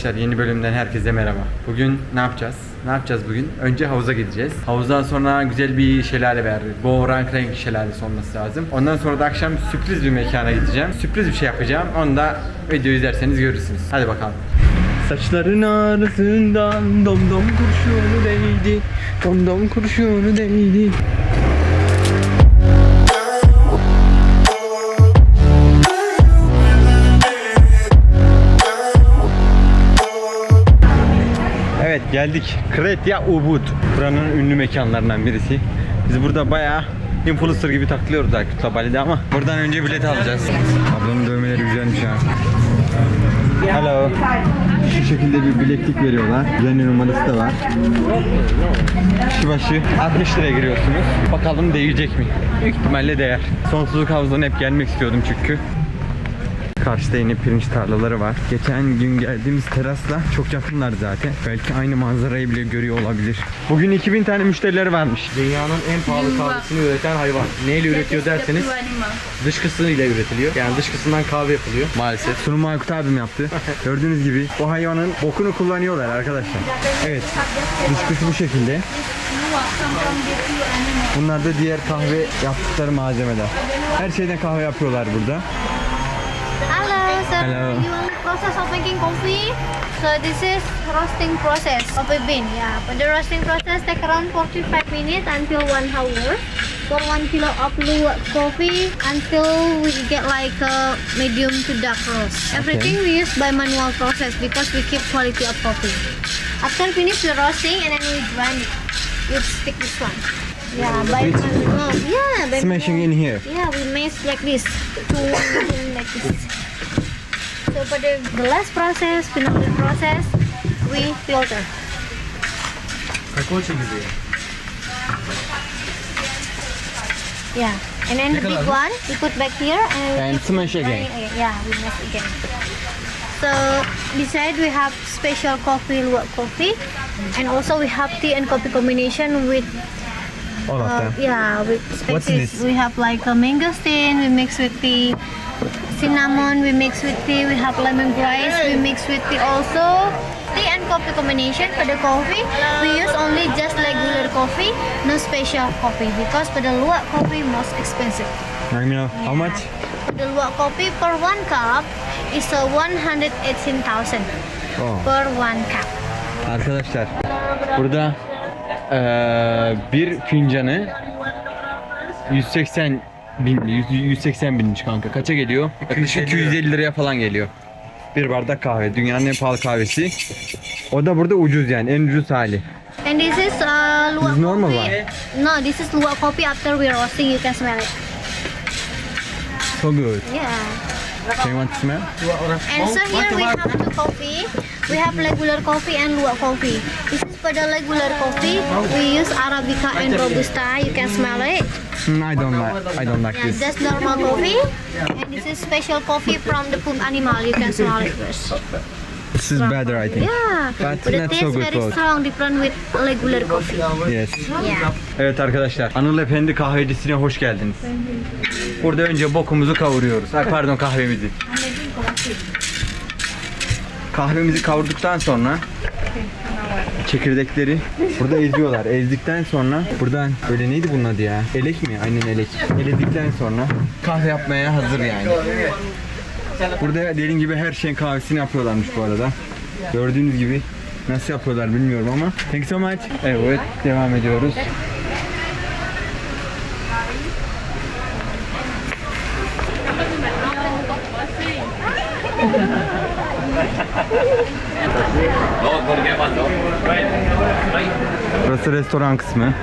Arkadaşlar yeni bölümden herkese merhaba. Bugün ne yapacağız? Ne yapacağız bugün? Önce havuza gideceğiz. Havuzdan sonra güzel bir şelale var. Go renk şelalesi olması lazım. Ondan sonra da akşam sürpriz bir mekana gideceğim. Sürpriz bir şey yapacağım. Onu da video izlerseniz görürsünüz. Hadi bakalım. Saçların arasından dom dom kurşunu değdi. Dom dom kurşunu değdi. Evet geldik. Kretya Ubud. Buranın ünlü mekanlarından birisi. Biz burada bayağı influencer gibi takılıyoruz Aykut'la Bali'de ama buradan önce bilet alacağız. Ablanın dövmeleri güzelmiş ha. Hello. Şu şekilde bir bileklik veriyorlar. Güvenli numarası da var. Kişi başı 60 liraya giriyorsunuz. Bakalım değecek mi? Büyük ihtimalle değer. Sonsuzluk havuzuna hep gelmek istiyordum çünkü. Karşıda yine pirinç tarlaları var. Geçen gün geldiğimiz terasla çok yakınlar zaten. Belki aynı manzarayı bile görüyor olabilir. Bugün 2000 tane müşterileri varmış. Dünyanın en pahalı kahvesini üreten hayvan. Neyle üretiyor derseniz dışkısıyla üretiliyor. Yani dışkısından kahve yapılıyor maalesef. Sunumu Aykut abim yaptı. Gördüğünüz gibi bu hayvanın bokunu kullanıyorlar arkadaşlar. Evet. Dışkısı bu şekilde. Bunlar da diğer kahve yaptıkları malzemeler. Her şeyden kahve yapıyorlar burada. Hello, sir. Hello. You want process of making coffee? So this is roasting process of a bean. Yeah, but the roasting process take around 45 minutes until one hour. For one kilo of luwak coffee until we get like a medium to dark roast. Everything we use by manual process because we keep quality of coffee. After finish the roasting and then we grind it. We stick this one. Yeah, by manual. Yeah, by Smashing in here. yeah, we mash like this. Two like this. So for the, the last process, penalty process, we filter. Kakao çekirdeği. Yeah. And then the big one we put back here and, we And smash again. grinding Yeah, we mash again. So beside we have special coffee, luwak coffee, and also we have tea and coffee combination with All of Uh, them. yeah, with spices. this? We have like a mangosteen, we mix with the cinnamon, we mix with tea, we have lemon lemongrass, we mix with tea also. Tea and coffee combination for the coffee, we use only just regular coffee, no special coffee because for the luwak coffee most expensive. Me know how much? For the luwak coffee per one cup is a 118,000 Oh. per one cup. Arkadaşlar burada eee, bir fincanı 180 bin, 100 180 binmiş kanka. Kaça geliyor? Yaklaşık 250 liraya falan geliyor. Bir bardak kahve. Dünyanın en pahalı kahvesi. O da burada ucuz yani. En ucuz hali. And this is uh, luwak This is normal coffee. No, this is luwak coffee after we roasting. You can smell it. So good. Yeah. Can you want to smell? And so here we have two coffee. We have regular coffee and luwak coffee. This is for the regular coffee. We use arabica and robusta. You can smell it. Hmm, I don't like. I don't like Yeah, this. that's normal coffee. And this is special coffee from the pump animal. You can smell it first. This is better I think. Yeah. But the not taste so good very strong, different with regular coffee. Yes. Yeah. Evet arkadaşlar, Anıl Efendi kahvecisine hoş geldiniz. Burada önce bokumuzu kavuruyoruz. Ay pardon kahvemizi. Kahvemizi kavurduktan sonra çekirdekleri burada eziyorlar. Ezdikten sonra buradan böyle neydi bunun adı ya? Elek mi? Aynen elek. Eledikten sonra kahve yapmaya hazır yani. Burada dediğim gibi her şeyin kahvesini yapıyorlarmış bu arada. Gördüğünüz gibi nasıl yapıyorlar bilmiyorum ama. Thank you so much. Evet devam ediyoruz. Burası restoran kısmı.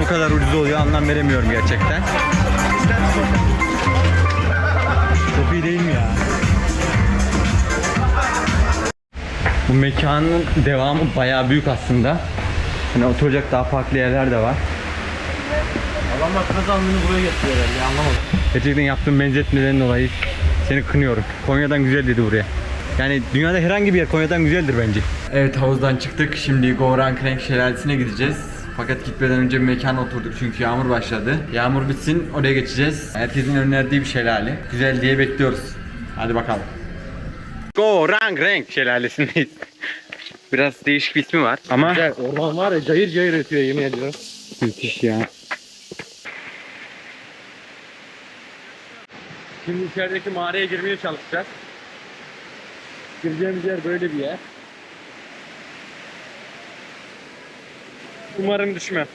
Nasıl bu kadar ucuz oluyor anlam veremiyorum gerçekten. Çok iyi değil mi ya? Bu mekanın devamı bayağı büyük aslında. Hani oturacak daha farklı yerler de var. Adamlar kazandığını buraya getiriyorlar ya anlamadım. Gerçekten yaptığım benzetmeden dolayı seni kınıyorum. Konya'dan güzel dedi buraya. Yani dünyada herhangi bir yer Konya'dan güzeldir bence. Evet havuzdan çıktık. Şimdi Goran Krenk Şelalesi'ne gideceğiz. Fakat gitmeden önce bir mekana oturduk çünkü yağmur başladı. Yağmur bitsin oraya geçeceğiz. Herkesin önerdiği bir şelale. Güzel diye bekliyoruz. Hadi bakalım. Goran Krenk Şelalesi'ndeyiz. Biraz değişik bir ismi var ama Güzel orman var ya cayır cayır ötüyor yemin ediyorum. müthiş ya. Şimdi içerideki mağaraya girmeye çalışacağız. Gireceğimiz yer böyle bir yer. Umarım düşmem.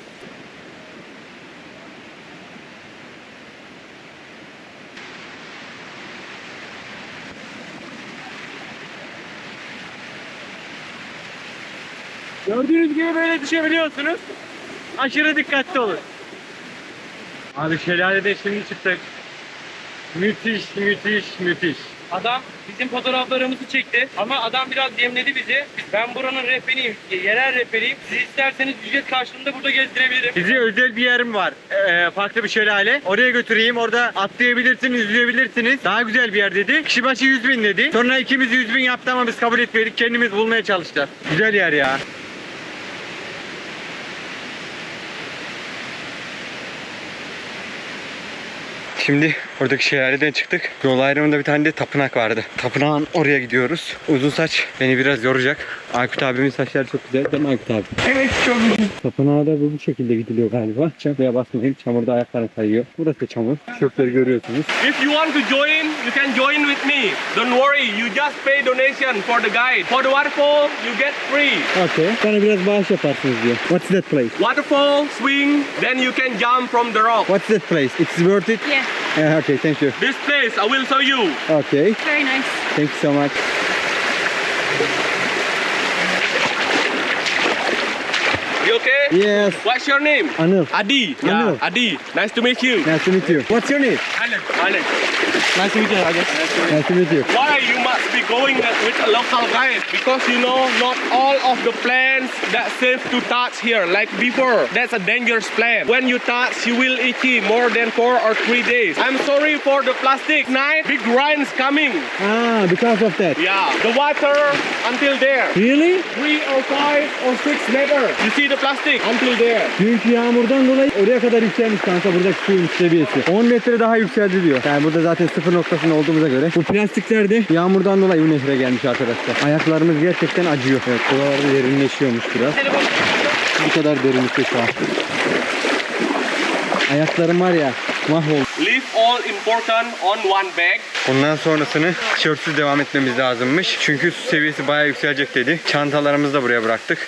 Gördüğünüz gibi böyle düşebiliyorsunuz. Aşırı dikkatli olun. Abi şelalede şimdi çıktık. Müthiş, müthiş, müthiş. Adam bizim fotoğraflarımızı çekti ama adam biraz yemledi bizi. Ben buranın rehberiyim, yerel rehberiyim. Siz isterseniz ücret karşılığında burada gezdirebilirim. Size özel bir yerim var. Ee, farklı bir şelale. Oraya götüreyim. Orada atlayabilirsiniz, yüzebilirsiniz. Daha güzel bir yer dedi. Kişi başı 100 bin dedi. Sonra ikimiz 100 bin yaptı ama biz kabul etmedik. Kendimiz bulmaya çalışacağız. Güzel yer ya. Şimdi oradaki şelaleden çıktık. Yol ayrımında bir tane de tapınak vardı. Tapınağın oraya gidiyoruz. Uzun saç beni biraz yoracak. Aykut abimin saçları çok güzel değil mi Aykut abi? Evet çok güzel. Tapınağa da bu, bu şekilde gidiliyor galiba. Çamurya basmayın. Çamurda ayaklarım kayıyor. Burası da çamur. Çöpleri görüyorsunuz. If you want to join, you can join with me. Don't worry, you just pay donation for the guide. For the waterfall, you get free. Okay. Bana biraz bağış yaparsınız diyor. What's that place? Waterfall, swing, then you can jump from the rock. What's that place? It's worth it? Yeah, Yeah, okay, thank you. This place, I will show you. Okay. very nice. Thank you so much. You okay? Yes. What's your name? Anil. Adi. Anil. Yeah, Adi. Nice to meet you. Nice to meet you. What's your name? Alex. Alex. Nice to meet you Alex. Nice to meet you. Why you must be going with a local guide? Because you know not all of the plants that safe to touch here like before. That's a dangerous plant. When you touch, you will itchy more than four or three days. I'm sorry for the plastic. Night, big rains coming. Ah, because of that. Yeah, the water until there. Really? Three or five or six meter. You see the plastic until there. Dünkü yağmurdan dolayı oraya kadar yükselmiş kanka buradaki suyun seviyesi. 10 metre daha yükseldi diyor. Yani burada zaten sıfır noktasında olduğumuza göre. Bu plastikler de yağmurdan dolayı bu nehre gelmiş arkadaşlar. Ayaklarımız gerçekten acıyor. Evet buralarda derinleşiyormuş biraz. Bu kadar derinlikte şu an. Ayaklarım var ya mahvoldu. Leave all important on one bag. Bundan sonrasını tişörtsüz devam etmemiz lazımmış. Çünkü su seviyesi bayağı yükselecek dedi. Çantalarımızı da buraya bıraktık.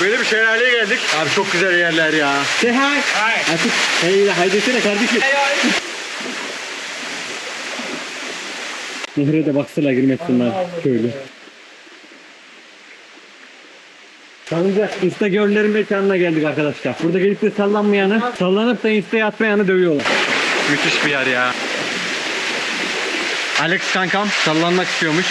Böyle bir şelaleye geldik. Abi çok güzel yerler ya. Say hi. Hi. Artık hey hay desene kardeşim. Nehre de baksana girmesinler köylü. Sanınca Insta görlerin mekanına geldik arkadaşlar. Burada gelip de sallanmayanı, sallanıp da Insta'ya atmayanı dövüyorlar. Müthiş bir yer ya. Alex kankam sallanmak istiyormuş.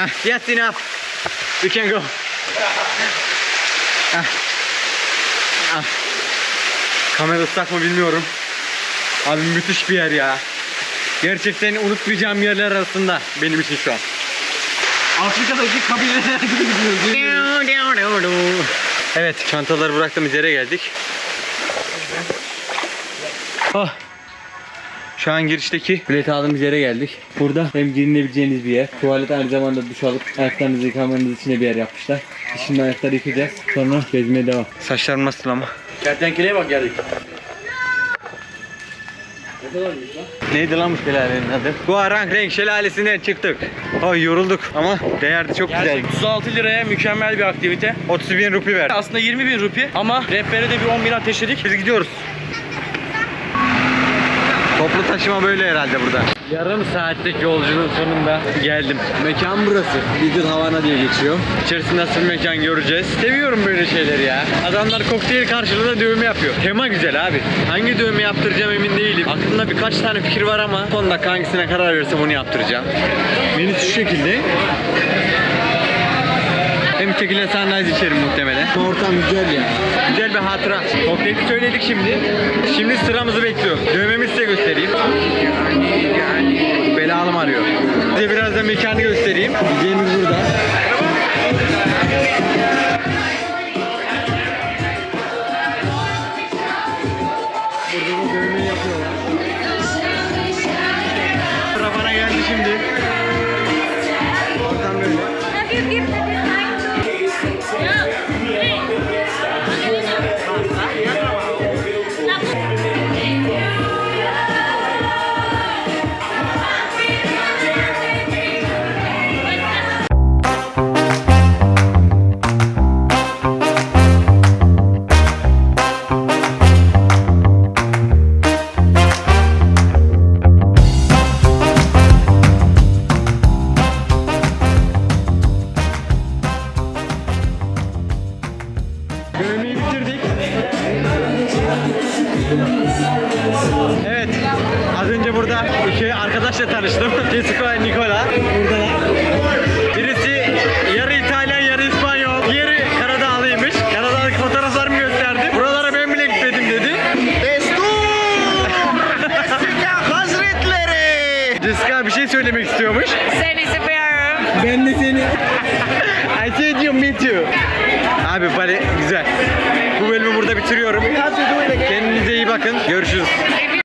Ah, yes enough. We can go. Ah. Ah. Kamera ıslak mı bilmiyorum. Abi müthiş bir yer ya. Gerçekten unutmayacağım yerler arasında benim için şu an. Afrika'daki kabileler gibi gidiyoruz. Evet, çantaları bıraktığımız yere geldik. Oh. Şu an girişteki bilet aldığımız yere geldik. Burada hem girinebileceğiniz bir yer. Tuvalet aynı zamanda duş alıp ayaklarınızı yıkamanız için de bir yer yapmışlar. Şimdi ayakları yıkayacağız. Sonra gezmeye devam. Saçlarım nasıl ama? Kertenkeleye bak geldik. Neydi lan bu şelalenin adı? Guarang Renk şelalesinden çıktık. Ay yorulduk ama değerdi çok güzel. Gerçekten 36 liraya mükemmel bir aktivite. 30 bin rupi ver. Aslında 20 bin rupi ama rehbere de bir 10 bin ateşledik. Biz gidiyoruz. Toplu taşıma böyle herhalde burada. Yarım saatlik yolculuğun sonunda geldim. Mekan burası. Little Havana diye geçiyor. İçerisinde nasıl bir mekan göreceğiz. Seviyorum böyle şeyleri ya. Adamlar kokteyl karşılığında dövme yapıyor. Tema güzel abi. Hangi dövme yaptıracağım emin değilim. Aklımda birkaç tane fikir var ama son dakika hangisine karar verirsem onu yaptıracağım. Menü şu şekilde. Hem tequila sunrise içerim muhtemelen. Ortam güzel ya. Güzel bir hatıra. Kokteyli söyledik şimdi. Şimdi sıramızı bekliyor. Dövmemi size göstereyim. Belalım arıyor. Size biraz da mekanı göstereyim. Diyeceğimiz burada. Burada bakın. Görüşürüz.